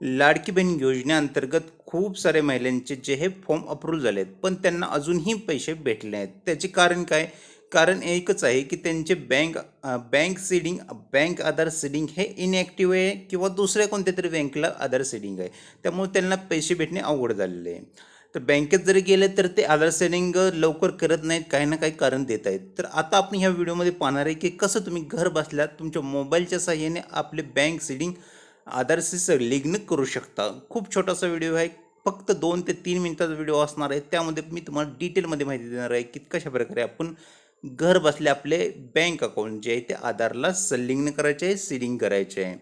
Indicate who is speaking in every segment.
Speaker 1: लाडकी बहीण योजनेअंतर्गत खूप सारे महिलांचे जे हे फॉर्म अप्रूव्ह झाले आहेत पण त्यांना अजूनही पैसे भेटले आहेत त्याचे कारण काय? कारण एकच आहे की त्यांचे bank bank seeding bank Aadhaar seeding हे इनॅक्टिव्ह आहे किंवा दुसऱ्या कोणत्या तरी बँकला आधार सीडिंग आहे. त्यामुळे त्यांना पैसे भेटणे अवघड झालेले आहे. तर बँकेत जरी गेले तर ते आधार सेडिंग लवकर करत नाहीत काही ना काही कारण देत आहेत. तर आता आपण ह्या व्हिडिओमध्ये पाहणार आहे की कसं तुम्ही घर बसल्या तुमच्या मोबाईलच्या साह्याने आपले बँक सीडिंग आधारशी संलग्न करू शकता. खूप छोटासा व्हिडिओ आहे. फक्त दोन ते तीन मिनिटाचा व्हिडिओ असणार आहे. त्यामध्ये मी तुम्हाला डिटेलमध्ये माहिती देणार आहे की कशा प्रकारे आपण घर बसले आपले बँक अकाउंट जे आहे ते आधारला संलग्न करायचे आहे सिलिंग करायचे आहे.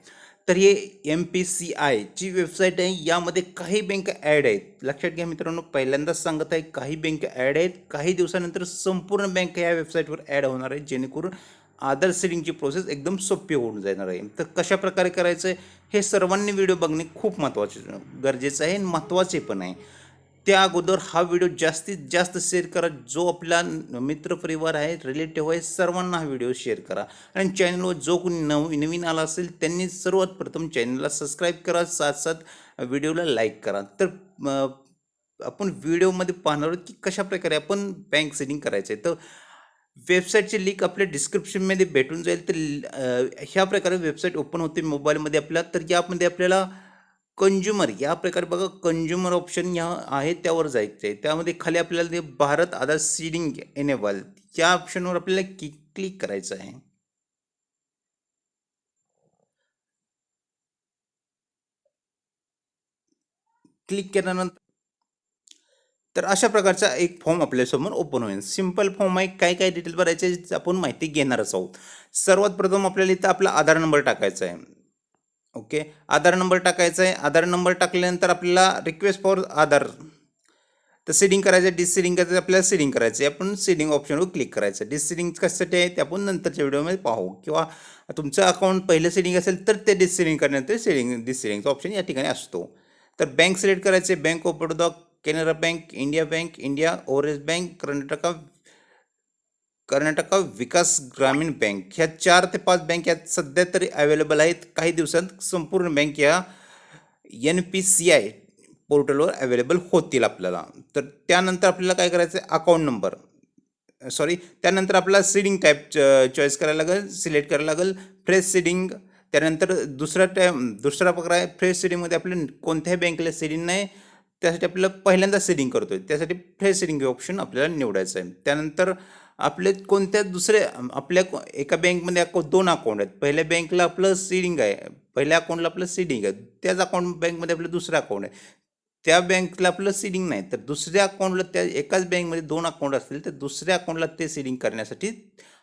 Speaker 1: तर हे एम पी सी आयची वेबसाईट आहे. यामध्ये काही बँक ॲड आहेत. लक्षात घ्या मित्रांनो पहिल्यांदाच सांगत आहे काही बँक ॲड आहेत. काही दिवसानंतर संपूर्ण बँक या वेबसाईटवर ॲड होणार आहे. जेणेकरून आदर सीडिंगची प्रोसेस एकदम सोपी होऊन जाणार आहे. तर कशा प्रकारे करायचं आहे हे सर्वांनी व्हिडिओ बघणे खूप महत्त्वाचे गरजेचं आहे आणि महत्त्वाचे पण आहे. त्या अगोदर हा व्हिडिओ जास्तीत जास्त शेअर करा. जो आपला मित्र परिवार आहे रिलेटिव्ह आहे सर्वांना हा व्हिडिओ शेअर करा. आणि चॅनलवर जो कोणी नव नवीन आला असेल त्यांनी सर्वात प्रथम चॅनलला सबस्क्राईब करा. साथ साथ व्हिडिओला लाईक करा. तर आपण व्हिडिओमध्ये पाहणार आहोत की कशा प्रकारे आपण बँक सेटिंग करायचं आहे तर वेबसाईटची लिंक आपल्या डिस्क्रिप्शनमध्ये भेटून जाईल. तर ह्या प्रकारे वेबसाईट ओपन होते मोबाईलमध्ये आपल्या तर यामध्ये आपल्याला कंज्युमर या प्रकारे बघा कंज्युमर ऑप्शन या आहे त्यावर जायचं आहे त्यामध्ये खाली आपल्याला ते भारत आधार सीडिंग एनेबल या ऑप्शनवर आपल्याला कि क्लिक करायचं आहे. क्लिक केल्यानंतर तर अशा प्रकारचा एक फॉर्म आपल्यासमोर ओपन होईल. सिंपल फॉर्म आहे काय काय डिटेल भरायचे आपण माहिती घेणारच आहोत. सर्वात प्रथम आपल्याला इथं आपला आधार नंबर टाकायचा आहे. ओके आधार नंबर टाकायचा आहे. आधार नंबर टाकल्यानंतर आपल्याला रिक्वेस्ट फॉर आधार. तर सीडिंग करायचं आहे डिसिडिंग करायचं आपल्याला सीडिंग करायचं आहे. आपण सीडिंग ऑप्शनवर क्लिक करायचं डिसिडिंग कशासाठी आहे ते आपण नंतरच्या व्हिडिओमध्ये पाहू. किंवा तुमचं अकाउंट पहिलं सीडिंग असेल तर ते डिसिडिंग करण्यानंतर सीडिंग डिसिडिंगचा ऑप्शन या ठिकाणी असतो. तर बँक सिलेक्ट करायचे bank of Baroda Canara bank India bank India overseas bank Karnataka Karnataka Vikas Grameen bank. ह्या चार ते पाच बँक यात सध्या तरी अवेलेबल आहेत. काही दिवसात संपूर्ण बँक या एन पी सी आय पोर्टलवर अवेलेबल होतील आपल्याला. तर त्यानंतर आपल्याला काय करायचं आहे अकाउंट नंबर सॉरी त्यानंतर आपल्याला सीडिंग टाईप चॉईस करायला लागेल सिलेक्ट करायला लागेल फ्रेश सीडिंग त्यानंतर दुसरा टाईम दुसरा प्रकार आहे फ्रेश सीडिंगमध्ये आपल्या कोणत्याही बँकेला सीडिंग नाही. त्यासाठी आपल्याला पहिल्यांदा सेडिंग करतो आहे त्यासाठी फ्रेश सेडिंग ऑप्शन आपल्याला निवडायचं आहे त्यानंतर आपले कोणत्या दुसरे आपल्या एका बँकमध्ये अको दोन अकाउंट आहेत. पहिल्या बँकला आपलं सीडिंग आहे. पहिल्या अकाउंटला आपलं सीडिंग आहे. त्याच अकाउंट बँकमध्ये आपलं दुसरं अकाउंट आहे. त्या बँकला आपलं सीडिंग नाही. तर दुसऱ्या अकाउंटला त्या एकाच बँकमध्ये दोन अकाउंट असतील तर दुसऱ्या अकाउंटला ते सीडिंग करण्यासाठी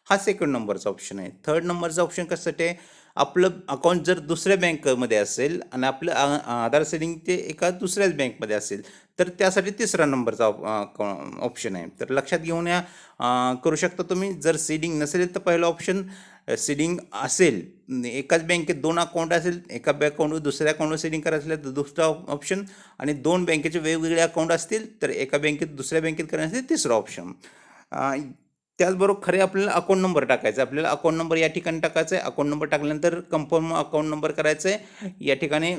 Speaker 1: हा सेकंड नंबरचा ऑप्शन आहे. थर्ड नंबरचा ऑप्शन कशासाठी आहे? आपलं अकाउंट जर दुसऱ्या बँकमध्ये असेल आणि आपलं आधार सेडिंग ते एका दुसऱ्याच बँकमध्ये असेल तर त्यासाठी तिसरा नंबरचा ऑप्शन आहे. तर लक्षात घेऊन या करू शकता तुम्ही. जर सीडिंग नसेल तर पहिलं ऑप्शन सीडिंग असेल एकाच बँकेत दोन अकाउंट असेल एका अकाउंटवर दुसऱ्या अकाउंटवर सेडिंग करायचं असेल तर दुसरा ऑप्शन आणि दोन बँकेचे वेगवेगळे अकाउंट असतील तर एका बँकेत दुसऱ्या बँकेत करण्यासाठी तिसरा ऑप्शन त्याचबरोबर खरे आपल्याला अकाउंट नंबर टाकायचा. आहे आपल्याला अकाउंट नंबर या ठिकाणी टाकायचा आहे अकाउंट नंबर टाकल्यानंतर कन्फर्म अकाउंट नंबर करायचं आहे या ठिकाणी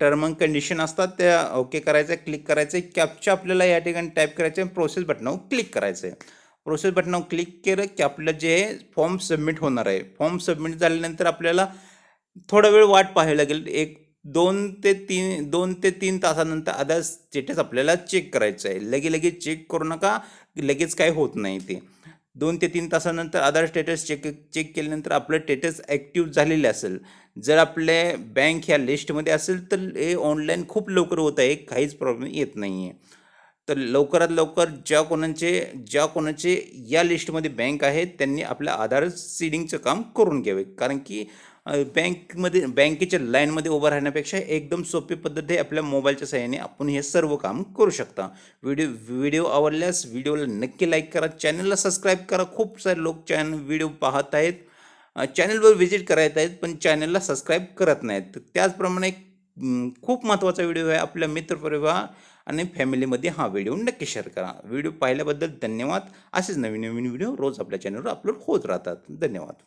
Speaker 1: टर्म अँड कंडिशन असतात. त्या ओके करायचं आहे क्लिक करायचं आहे कॅपच्या आपल्याला या ठिकाणी टाईप करायचं आहे प्रोसेस बटनावर क्लिक करायचं आहे प्रोसेस बटनावर क्लिक केलं की आपलं जे फॉर्म सबमिट होणार आहे. फॉर्म सबमिट झाल्यानंतर आपल्याला थोडा वेळ वाट पाहावी लागेल. एक दोन ते तीन दोन ते तीन तासानंतर अदर स्टेटस आपल्याला चेक करायचं आहे लगे लगेच चेक करू नका. लगेच काय होत नाही ते. दोन ते तीन तासानंतर आधार स्टेटस चेक चेक केल्यानंतर आपलं स्टेटस ॲक्टिव्ह झालेले असेल. जर आपले बँक ह्या लिस्टमध्ये असेल तर हे ऑनलाईन खूप लवकर होत आहे. काहीच प्रॉब्लेम येत नाही आहे तर लवकरात लवकर ज्या कोणाचे ज्या कोणाचे या लिस्टमध्ये बँक आहेत त्यांनी आपलं आधार सीडिंगचं काम करून घ्यावे. कारण की बँकमध्ये बँकेच्या लाईनमध्ये उभं राहण्यापेक्षा एकदम सोपी पद्धत आहे आपल्या मोबाईलच्या सहाय्याने आपण हे सर्व काम करू शकता. व्हिडिओ व्हिडिओ आवडल्यास व्हिडिओला नक्की लाईक करा चॅनलला सबस्क्राईब करा. खूप सारे लोक चॅनल व्हिडिओ पाहत आहेत. चॅनलवर व्हिजिट करायत आहेत पण चॅनलला सबस्क्राईब करत नाहीत. त्याचप्रमाणे खूप महत्त्वाचा व्हिडिओ आहे आपल्या मित्रपरिवार आणि फॅमिलीमध्ये हा व्हिडिओ नक्की शेअर करा. व्हिडिओ पाहिल्याबद्दल धन्यवाद. असेच नवीन नवीन व्हिडिओ रोज आपल्या चॅनलवर अपलोड होत राहतात. धन्यवाद.